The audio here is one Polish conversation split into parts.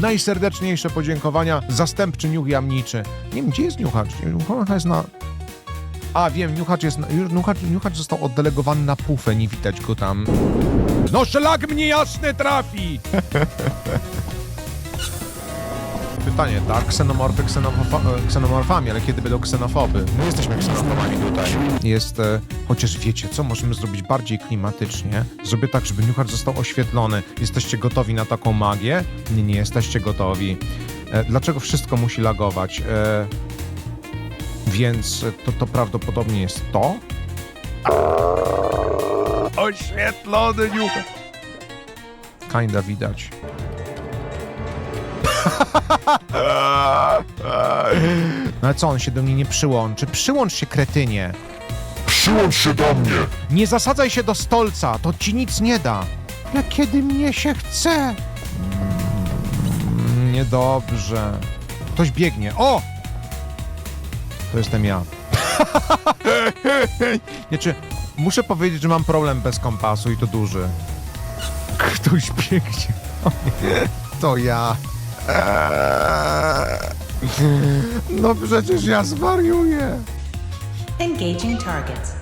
Najserdeczniejsze podziękowania. Zastępczy niuch jamniczy. Nie wiem, gdzie jest niuchacz? Niuchacz jest na... A, wiem, niuchacz jest... Na... Niuchacz, niuchacz został oddelegowany na pufę, nie widać go tam. No szlak mnie jasny trafi! Pytanie, tak? Ksenomorfy ksenofofa- e, ksenomorfami, ale kiedy będą ksenofoby? My jesteśmy ksenofobami tutaj. Jest, e, chociaż wiecie co, możemy zrobić bardziej klimatycznie. Zrobię tak, żeby Niuchacz został oświetlony. Jesteście gotowi na taką magię? Nie, nie jesteście gotowi. E, dlaczego wszystko musi lagować? E, więc to, to prawdopodobnie jest to. Oświetlony Niuchacz. Kinda widać. No ale co, on się do mnie nie przyłączy? Przyłącz się, kretynie. Przyłącz się do mnie! Nie zasadzaj się do stolca, to ci nic nie da. Ja kiedy mnie się chce. Mm, niedobrze. Ktoś biegnie. O! To jestem ja. nie, czy muszę powiedzieć, że mam problem bez kompasu i to duży. Ktoś biegnie. To ja. No przecież ja zwariuję. Engaging targets.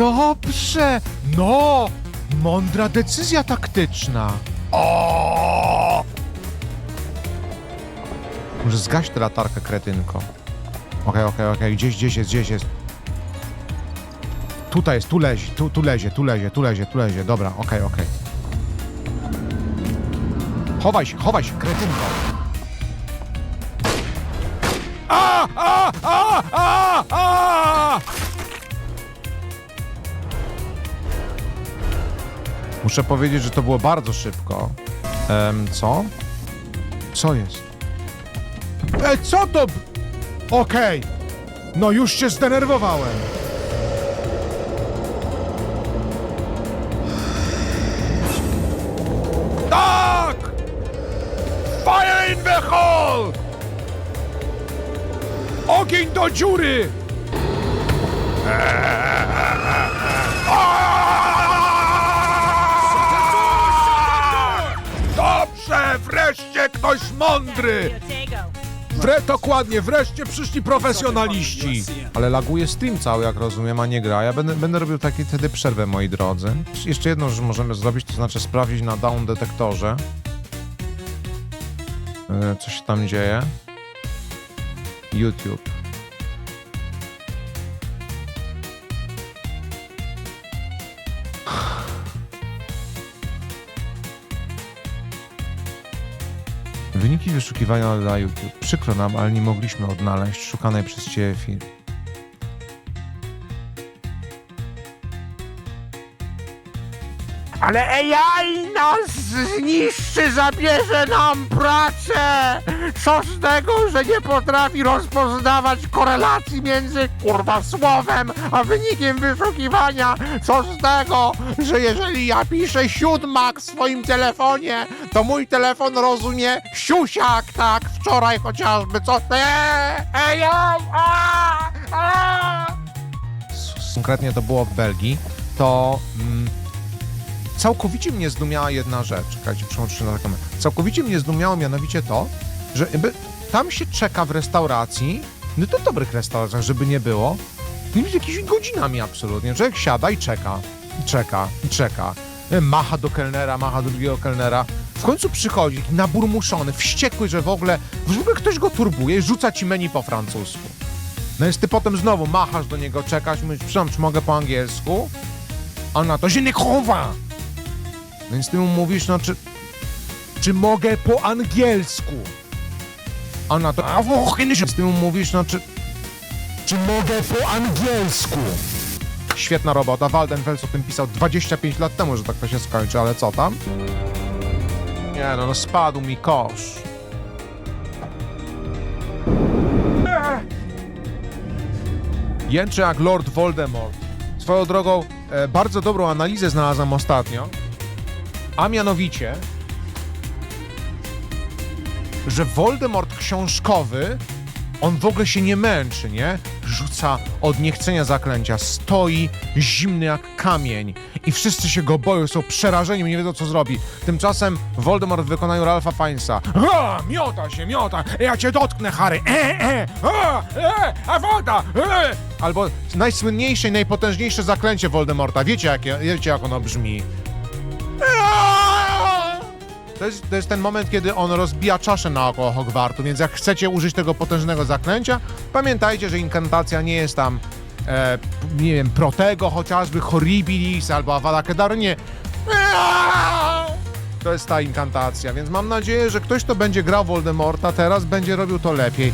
Dobrze! No! Mądra decyzja taktyczna. O! Może zgaś tę latarkę, kretynko. Okej, okej, okej. Gdzieś, gdzieś jest, gdzieś jest. Tutaj jest, tu lezie, tu, tu lezie, tu lezie, tu lezie, tu lezie. Dobra, okej, okej. Chowaj się, chowaj się, kretynko. A, a, a, a, a! Muszę powiedzieć, że to było bardzo szybko. Em, co? Co jest? E, co to? Okej. No już się zdenerwowałem. Tak! Fire in the hole! Ogień do dziury! Dobrze, ktoś mądry! Wre, dokładnie, wreszcie przyszli profesjonaliści. Ale laguje Steam cały, jak rozumiem, a nie gra. Ja będę, będę robił taki wtedy przerwę, moi drodzy. Jeszcze jedną rzecz możemy zrobić, to znaczy sprawdzić na down detektorze. E, Co się tam dzieje? YouTube. Wyniki wyszukiwania dla YouTube. Przykro nam, ale nie mogliśmy odnaleźć szukanej przez Ciebie firmy. Ale AI nas zniszczy, zabierze nam pracę! Co z tego, że nie potrafi rozpoznawać korelacji między kurwa słowem a wynikiem wyszukiwania? Co z tego, że jeżeli ja piszę siódmak w swoim telefonie, to mój telefon rozumie siusiak, tak? Wczoraj chociażby, co? Eee, AI! A, a! Konkretnie to było w Belgii. To mm, całkowicie mnie zdumiała jedna rzecz. Czekajcie, przełączę na taką. Całkowicie mnie zdumiało mianowicie to, że tam się czeka w restauracji, no to dobrych restauracjach, żeby nie było, wiem, jakimiś godzinami absolutnie. Człowiek siada i czeka, i czeka, i czeka. Macha do kelnera, macha do drugiego kelnera. W końcu przychodzi naburmuszony, wściekły, że w ogóle, w ogóle ktoś go turbuje i rzuca ci menu po francusku. No jest ty potem znowu machasz do niego, czekasz, mówisz, przepraszam, czy mogę po angielsku? A na to, że nie chowa. Więc ty mu mówisz, no czy... Czy mogę po angielsku? A na to... A z tym mówisz, no czy... Czy mogę po angielsku? Świetna robota, Waldenfels o tym pisał 25 lat temu, że tak to się skończy, ale co tam? Nie no, no spadł mi kosz. Jęczy jak Lord Voldemort. Swoją drogą, e, bardzo dobrą analizę znalazłem ostatnio a mianowicie, że Voldemort książkowy, on w ogóle się nie męczy, nie? Rzuca od niechcenia zaklęcia, stoi zimny jak kamień i wszyscy się go boją, są przerażeni, nie wiedzą co zrobi. Tymczasem Voldemort w wykonaniu Ralpha Fiennesa a, miota się, miota, ja cię dotknę, Harry, e, e, a, e, a woda, e. Albo najsłynniejsze i najpotężniejsze zaklęcie Voldemorta, wiecie, jakie, wiecie jak ono brzmi? To jest, to jest ten moment, kiedy on rozbija czaszę naokoło Hogwartu, więc jak chcecie użyć tego potężnego zaklęcia, pamiętajcie, że inkantacja nie jest tam, e, nie wiem, Protego chociażby, Horribilis albo Avada Kedavra, nie. To jest ta inkantacja, więc mam nadzieję, że ktoś, kto będzie grał Voldemorta teraz, będzie robił to lepiej.